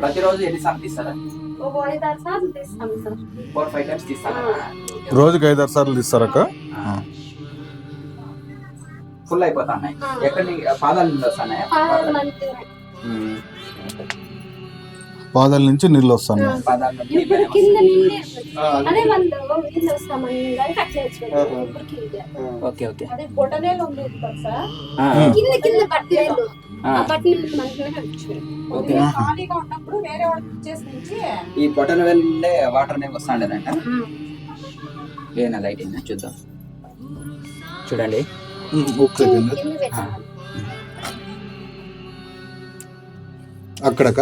ప్రతిరోజు ఎన్ని సార్లు తీస్తారా? ఫోర్ ఫైవ్ టైమ్స్ తీస్తారా? రోజుకి ఐదు ఆరు సార్లు తీస్తారక్క? ఫుల్ అయిపోతున్నాయి? ఎక్కడ నీ- పాదాల నుండి వస్తున్నాయా? పాదాలు నుంచి నీళ్ళు వస్తాను ఇప్పుడు కింద నిండి అదే. వస్తామని. ఇప్పుడు కింద. Okay okay. అదే బొటనేలు ఉండేది కదా సార్ కింద కింద బట్టలేలు ఆ. ఆ. బట్టలు మంచిగా వచ్చాయి ఓకే. ఖాళీగా ఉన్నప్పుడు వేరే వాళ్ళకి ఇచ్చేసి నుంచి ఈ బొటన్ వెళ్ళే వాటర్ అనేవి వస్తాండేదంట ఏనా లైట్ అయినా చూద్దాం. చూడండి. ఓకే అక్కడక?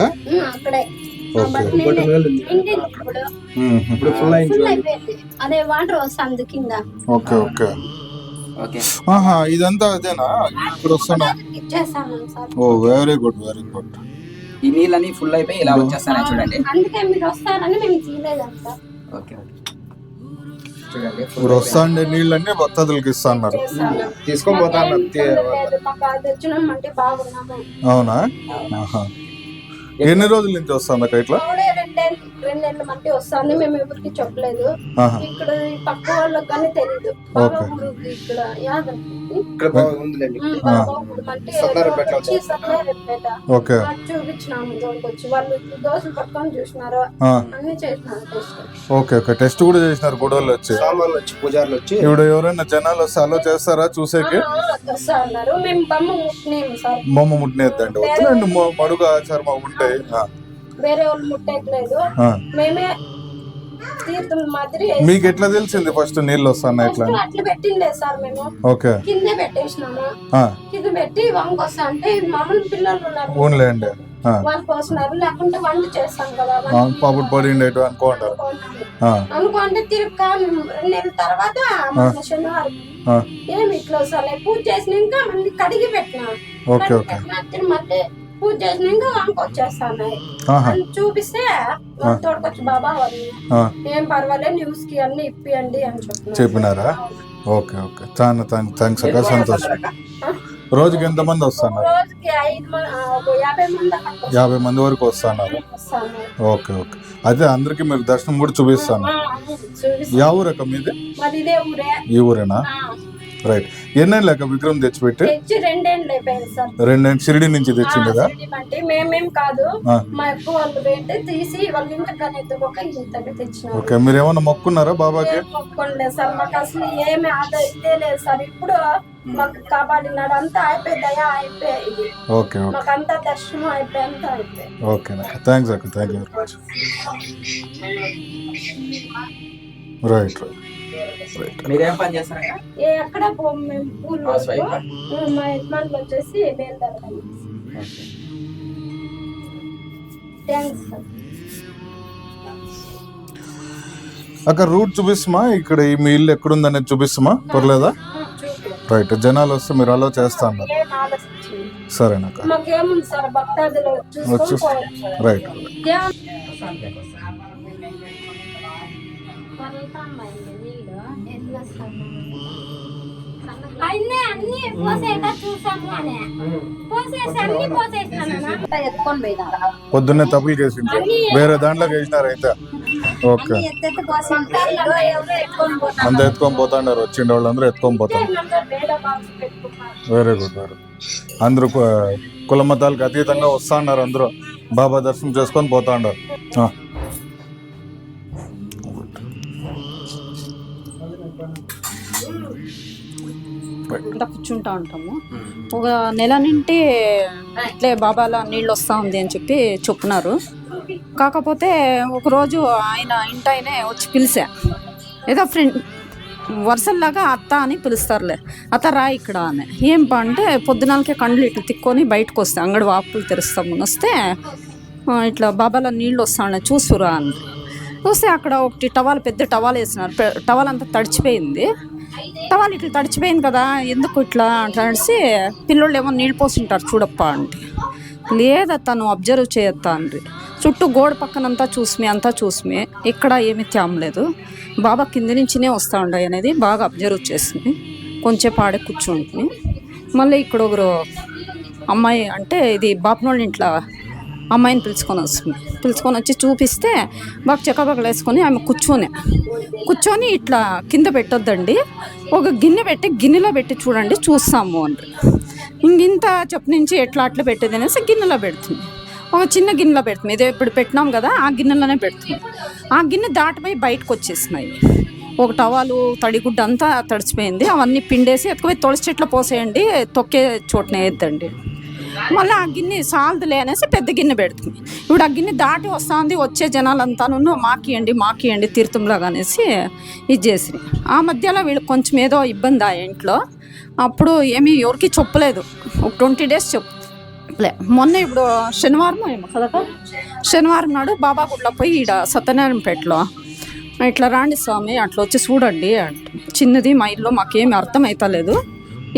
ఇప్పుడు. ఫుల్ అయిపోయింది. అదే వాటర్ వస్తుంది కింద. Okay okay. ఓకే. ఆహా ఇదంతా అదేనా? ఇప్పుడు వస్తున్నా ఓ వెరీ గుడ్ వెరీ గుడ్. ఈ నీళ్ళని ఫుల్ అయిపోయి ఇలా వచ్చేస్తాయి చూడండి. అందుకే మీరు వస్తారని మేము తీయలేదాం సార్? Okay okay. చూడండి full ఇప్పుడు వస్తాండే నీళ్ళన్నీ భక్తాదులకి ఇస్తా అన్నారు చేస్తాను. తీసుకొని పోతాను. అవునా. ఆహా. ఎన్ని రోజుల నుంచి వస్తుందక్క ఇట్లా? మట్టి వస్తుంది మేము ఎవరికి చెప్పలేదు. ఇక్కడ ఈ పక్క వాళ్ళకి కానీ తెలియదు ఇక్కడ. ఓకే. అది చూపించినాము దోనికి వచ్చి. వాళ్ళు దోశలు పట్టుకొని చూసినారు. ఆ, అన్ని చేసినారు టెస్ట్. Okay okay. టెస్ట్ కూడా చేసినారు గొడవలు వచ్చి. సామాన్లు వచ్చి పూజారులు వచ్చి. ఇప్పుడు ఎవరైనా జనాలు వస్తే అలో చేస్తారా చూసేకి? వస్తా అన్నారు. మేము బొమ్మ ముట్టినాము సార్. బొమ్మ ముట్టినేద్దండి వద్దులేండి మడుగు ఆచారం ఉంటాయి. వేరే వాళ్ళు ముట్టేయట్లేదు ఆ. మేమే తీర్థం మాదిరి మీకు ఎట్లా తెలిసింది ఫస్ట్ నీళ్ళు వస్తున్నాయి ఎట్లా అట్లా పెట్టిండే సార్ మేము. ఓకే. కిందే పెట్టేసినాము. కింద పెట్టి వంక వస్తా అంటే మామూలు పిల్లలు ఉన్నారు. ఊన్లేండి ఆ, వాళ్ళకి వస్తున్నారు లేకుంటే వంట చేస్తాం కదా. పాపుడు ఆ, అనుకోండి తిరుక్క రెండు నెలల తర్వాత శనివారం. ఏమి ఇట్లా వస్తాయి పూజ చేసినాక మళ్ళీ కడిగి పెట్టినా. Okay okay. మళ్ళీ పూజ చేసినాక వంక అని చూపిస్తే తోడుకొచ్చి బాబా వాళ్ళు ఏం పర్వాలేదు న్యూస్కి అన్ని ఇప్పియండి అని చెప్పినారు. చెప్పినారా? Okay okay. చాలా థ్యాంక్స్ అక్క సంతోషం? రోజుకి వస్తున్నారు? ఐదు మంది ఒక యాభై మంది వరకు వస్తున్నారు. వస్తాను ఓకే ఓకే. అదే అందరికి మీరు దర్శనం కూడా చూపిస్తాను. యా ఊరక్క మీది? ఈ ఊరేనా? రైట్ ఎన్నేళ్ళు అక్క విక్రమ్ తెచ్చిపెట్టి? తెచ్చి రెండేళ్ళు అయిపోయింది సార్. రెండేళ్ళు షిరిడి నుంచి తెచ్చిండదా అంటే మేమేం కాదు. మా ఎక్కువ వాళ్ళు పెట్టి తీసి వాళ్ళ ఇంటికి కానీ ఎత్తుకోక ఇంతకి తెచ్చినారు. ఓకే మీరు ఏమన్నా మొక్కున్నారా బాబాకి? ఒప్పుకోలేదు సార్. మాకు అసలు ఏమి ఆదా ఇదే లేదు సార్. ఇప్పుడు మాకు కాపాడినాడు. అంతా అయిపోయి ఇది. Okay okay. మాకు అంతా దర్శనం అయిపోయి అంతా అయిపోయి. ఓకే అక్క. థ్యాంక్స్ అక్క thank you very much right right right మీరేం పని చేస్తారా ఎక్కడ పూలు మా యజమానులు వచ్చేసి బేల్దారు థ్యాంక్స్ సార్ అక్క రూట్ చూపిస్తామా ఇక్కడ ఈ మీ ఇల్లు ఎక్కడుందనేది చూపిస్తామా పర్లేదా? రైట్ జనాలు వస్తే మీరు అలో చేస్తా అన్నారు. ఏం ఆలోచించింది సరేనక్క రైట్ అన్నీ అన్ని పోసేట చూసాము అని. పోసేసి అన్ని పోసేసినాను ఎత్తుకొని పోయినా పొద్దున్నే తప్పులు చేసిండ్రు వేరే దాంట్లోకి వేసినారు అయితే. ఓకే. అంత ఎత్తుకొని పోతాండారు. వచ్చిండే వాళ్ళందరూ ఎత్తుకొని పోతారు. వెరీ గుడ్ వెరీ అందరూ కు- కుల మతాలకు అతీతంగా వస్తా అందరూ. బాబా దర్శనం చేసుకొని పోతా అంతా కూర్చుంటా ఉంటాము. ఒక నెల నుండి ఇట్లే బాబాల నీళ్ళు వస్తూ ఉంది అని చెప్పి చెప్పున్నారు కాకపోతే ఒకరోజు ఆయన ఇంటాయనే వచ్చి పిలిచా. ఏదో ఫ్రెండ్ వరుసల్లాగా అత్త అని పిలుస్తారులే. అత్త రా ఇక్కడ అని. ఏం పా అంటే పొద్దునాలకే కండ్లు ఇట్లా తిక్కొని బయటకు వస్తే అంగడి వాపులు తెరుస్తామని వస్తే ఇట్లా బాబాలో నీళ్ళు వస్తాను చూసురా అని చూస్తే అక్కడ ఒకటి టవాల్ పెద్ద టవాల్ వేసినారు. టవాల్ అంతా తడిచిపోయింది. తవా ఇట్లా తడిచిపోయింది కదా ఎందుకు ఇట్లా అనేసి పిల్లోళ్ళు ఏమో నీళ్ళు పోసింటారు చూడప్ప అంటే. లేదా తను అబ్జర్వ్ చేయొత్తా అండి చుట్టూ గోడ పక్కనంతా చూసిమే అంతా చూసిమే ఇక్కడ ఏమీ తేమలేదు బాబా కింది నుంచినే వస్తూ ఉండే అనేది బాగా అబ్జర్వ్ చేసింది. కొంచెం పాడే కూర్చుంటుంది. మళ్ళీ ఇక్కడ ఒకరు అమ్మాయి అంటే ఇది బాపనోళ్ళ ఇంట్లో అమ్మాయిని పిలుచుకొని వస్తుంది. పిలుచుకొని వచ్చి చూపిస్తే బాగా చెక్కబక్కలు వేసుకొని ఆమె కూర్చొని కూర్చొని ఇట్లా కింద పెట్టొద్దండి. ఒక గిన్నె పెట్టి గిన్నెలో పెట్టి చూడండి చూస్తాము అంటారు ఇంకింత చెప్పు నుంచి ఎట్లా అట్లా పెట్టేది అనేసి గిన్నెలో పెడుతుంది. ఒక చిన్న గిన్నెలో పెడుతుంది. ఇదే ఇప్పుడు పెట్టినాం కదా ఆ గిన్నెలోనే పెడుతుంది. ఆ గిన్నె దాటిపోయి బయటకు వచ్చేసినాయి. ఒక టవాలు తడిగుడ్డ అంతా తడిచిపోయింది అవన్నీ పిండేసి ఎత్తుకుపోయి తులసి చెట్లు పోసేయండి తొక్కే చోటనే వేద్దండి మళ్ళీ ఆ గిన్నె సాల్దులే అనేసి పెద్ద గిన్నె పెడుతుంది. ఇప్పుడు ఆ గిన్నె దాటి వస్తుంది వచ్చే జనాలంతాను మాకియండి మాకియండి తీర్థంలాగా అనేసి ఇది చేసి ఆ మధ్యలో వీళ్ళకి కొంచెం ఏదో ఇబ్బంది ఆ ఇంట్లో. అప్పుడు ఏమీ ఎవరికి చెప్పలేదు. ఒక ట్వంటీ డేస్ చెప్పలే మొన్న ఇప్పుడు శనివారం ఏమో కదట శనివారం నాడు బాబా గుడ్లో పోయి ఈడ సత్యనారాయణపేటలో ఇట్లా రాండి స్వామి అట్లా వచ్చి చూడండి చిన్నది మా ఇల్లు మాకేమి అర్థం అవుతలేదు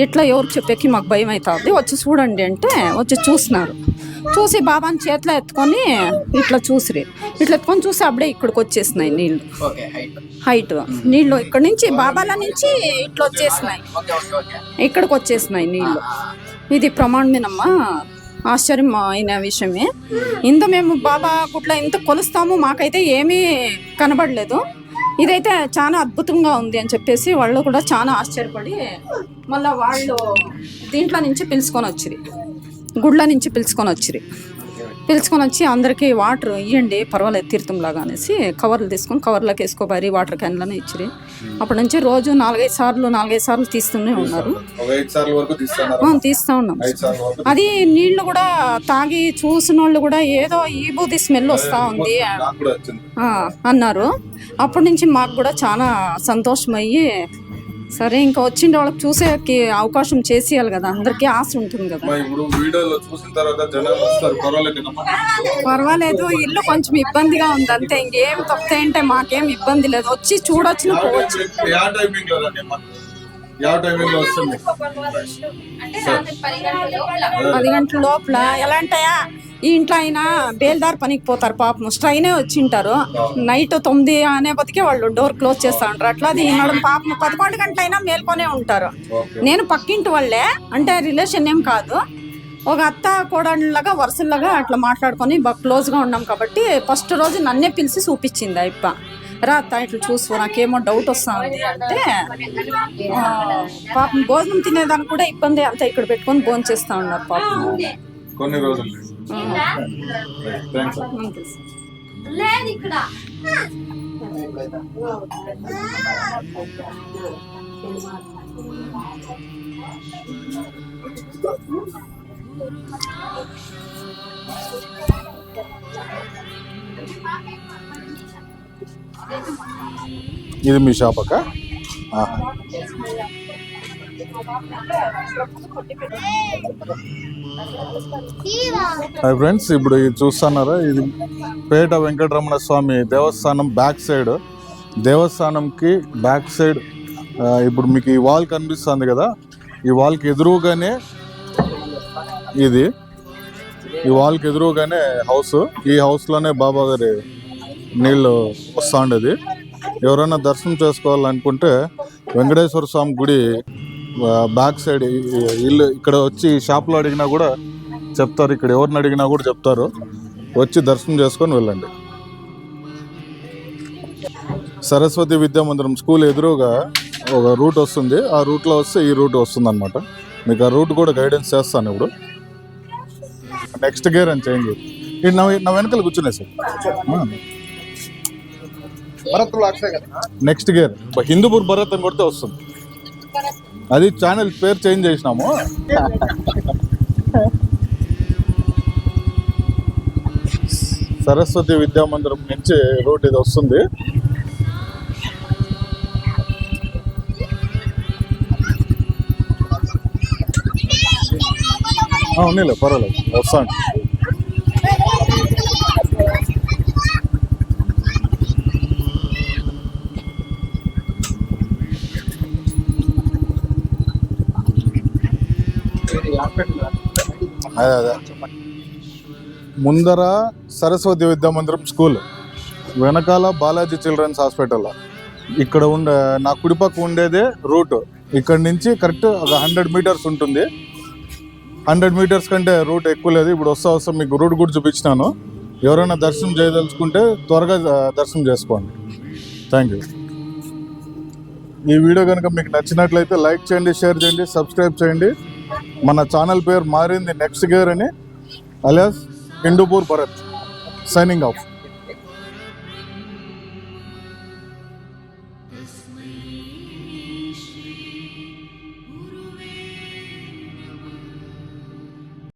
ఇట్లా ఎవరికి చెప్పేకి మాకు భయం అవుతుంది వచ్చి చూడండి అంటే వచ్చి చూసినారు. చూసి బాబాని చేతిలో ఎత్తుకొని ఇట్లా చూసిరి. ఇట్లా ఎత్తుకొని చూసి అప్పుడే ఇక్కడికి వచ్చేసినాయి నీళ్ళు. హైట్ నీళ్ళు ఇక్కడ నుంచి బాబాల నుంచి ఇట్లా వచ్చేసినాయి. ఇక్కడికి వచ్చేసినాయి నీళ్ళు. ఇది ప్రమాణమేనమ్మా? ఆశ్చర్యం అయిన విషయమే. ఇంత మేము బాబా గుట్ల ఇంత కొలుస్తాము మాకైతే ఏమీ కనబడలేదు. ఇదైతే చాలా అద్భుతంగా ఉంది అని చెప్పేసి వాళ్ళు కూడా చాలా ఆశ్చర్యపడి మళ్ళీ వాళ్ళు దీంట్లో నుంచి పిలుచుకొని వచ్చిరి గుడ్ల నుంచి పిలుచుకొని వచ్చిరి పిలుచుకొని వచ్చి అందరికీ వాటర్ ఇవ్వండి పర్వాలేదు తీర్థంలాగా అనేసి కవర్లు తీసుకొని కవర్లోకి వేసుకోబారి వాటర్ క్యాన్లను ఇచ్చిరి. అప్పటి నుంచి రోజు నాలుగైదు సార్లు నాలుగైదు సార్లు తీస్తూనే ఉన్నారు. తీస్తా ఉన్నాం. అది నీళ్ళు కూడా తాగి చూసిన వాళ్ళు కూడా ఏదో ఈ బూది స్మెల్ వస్తా ఉంది. అన్నారు. అప్పటి నుంచి మాకు కూడా చాలా సంతోషమయ్యి సరే ఇంకా వచ్చిన వాళ్ళకి చూసేకి అవకాశం చేసేయాలి కదా. అందరికీ ఆశ ఉంటుంది కదా. ఇప్పుడు వీడియోలో చూసిన తర్వాత జనాలు వస్తారు పర్వాలేదమ్మా పర్వాలేదు ఇల్లు కొంచెం ఇబ్బందిగా ఉంది అంతే. ఇంకేం తప్పితే అంటే మాకేం ఇబ్బంది లేదు. వచ్చి చూడొచ్చు పోవచ్చు. యా టైమింగ్లో రండి అమ్మా. యా టైమింగ్లో వస్తుంది పది గంటల లోపల. ఎలా అంటాయా ఈ ఇంట్లో అయినా బేల్దార్ పనికి పోతారు పాపం. స్ట్రైనే వచ్చింటారు. నైట్ తొమ్మిది అనే బతికే వాళ్ళు డోర్ క్లోజ్ చేస్తా ఉంటారు. అట్లా అది నడుము పాపం పదకొండు గంటలైనా మేల్కొనే ఉంటారు. నేను పక్కింటి వాళ్ళే. అంటే రిలేషన్ ఏం కాదు. ఒక అత్త కోడళ్ళగా వరుసలాగా అట్లా మాట్లాడుకొని బాగా క్లోజ్గా ఉన్నాం కాబట్టి ఫస్ట్ రోజు నన్నే పిలిచి చూపించింది అయ్యప్ప రా అత్త ఇట్లా చూసు నాకేమో డౌట్ వస్తుంది అంటే పాపం భోజనం తినేదానికి కూడా ఇబ్బంది అంతా ఇక్కడ పెట్టుకొని భోజనం చేస్తా ఉన్నారు పాపం. కొన్ని రోజులు. లేదు ఇక్కడ. ఇది మీ షాప్? అక్క హాయ్ ఫ్రెండ్స్ ఇప్పుడు ఇది చూస్తున్నారా? ఇది పేట వెంకటరమణ స్వామి దేవస్థానం బ్యాక్ సైడ్. దేవస్థానంకి బ్యాక్ సైడ్ ఇప్పుడు మీకు ఈ వాల్ కనిపిస్తుంది కదా? ఈ వాల్కి ఎదురుగానే ఇది. ఈ వాల్కి ఎదురుగానే హౌస్ ఈ హౌస్లోనే బాబా గారి నీళ్ళు వస్తూ ఉండేది ఎవరైనా దర్శనం చేసుకోవాలనుకుంటే వెంకటేశ్వర స్వామి గుడి బ్యాక్ సైడ్ ఇల్లు ఇక్కడ వచ్చి షాప్లో అడిగినా కూడా చెప్తారు. ఇక్కడ ఎవరిని అడిగినా కూడా చెప్తారు. వచ్చి దర్శనం చేసుకొని వెళ్ళండి. సరస్వతి విద్యా మందిరం స్కూల్ ఎదురుగా ఒక రూట్ వస్తుంది. ఆ రూట్లో వస్తే ఈ రూట్ వస్తుంది అనమాట మీకు ఆ రూట్ కూడా గైడెన్స్ చేస్తాను ఇప్పుడు. నెక్స్ట్ గేర్ అని చేంజ్ నా నా వెనకాల కూర్చునే sir. Next gear Hindupur Bharat అని కొడితే వస్తుంది. అది ఛానల్ పేరు చేంజ్ చేసినాము. సరస్వతి విద్యామందిరం నుంచి రోడ్ ఇది వస్తుంది. ఉన్నాయిలే పర్వాలేదు. వస్తాను. అదే అదే. ముందర సరస్వతి విద్యా మందిరం స్కూల్ వెనకాల బాలాజీ చిల్డ్రన్స్ హాస్పిటల్. ఇక్కడ ఉండే నా కుడిపక్క ఉండేదే రూట్. ఇక్కడ నుంచి కరెక్ట్ ఒక హండ్రెడ్ మీటర్స్ ఉంటుంది. హండ్రెడ్ మీటర్స్ కంటే రూట్ ఎక్కువ లేదు. ఇప్పుడు వస్తా వస్తా మీకు రూట్ కూడా చూపించినాను. ఎవరైనా దర్శనం చేయదలుచుకుంటే త్వరగా దర్శనం చేసుకోండి. థ్యాంక్ యూ ఈ వీడియో కనుక మీకు నచ్చినట్లయితే లైక్ చేయండి షేర్ చేయండి సబ్స్క్రైబ్ చేయండి. మన ఛానల్ పేరు మారింది నెక్స్ట్ గేర్ అని alias Hindupur Bharat signing off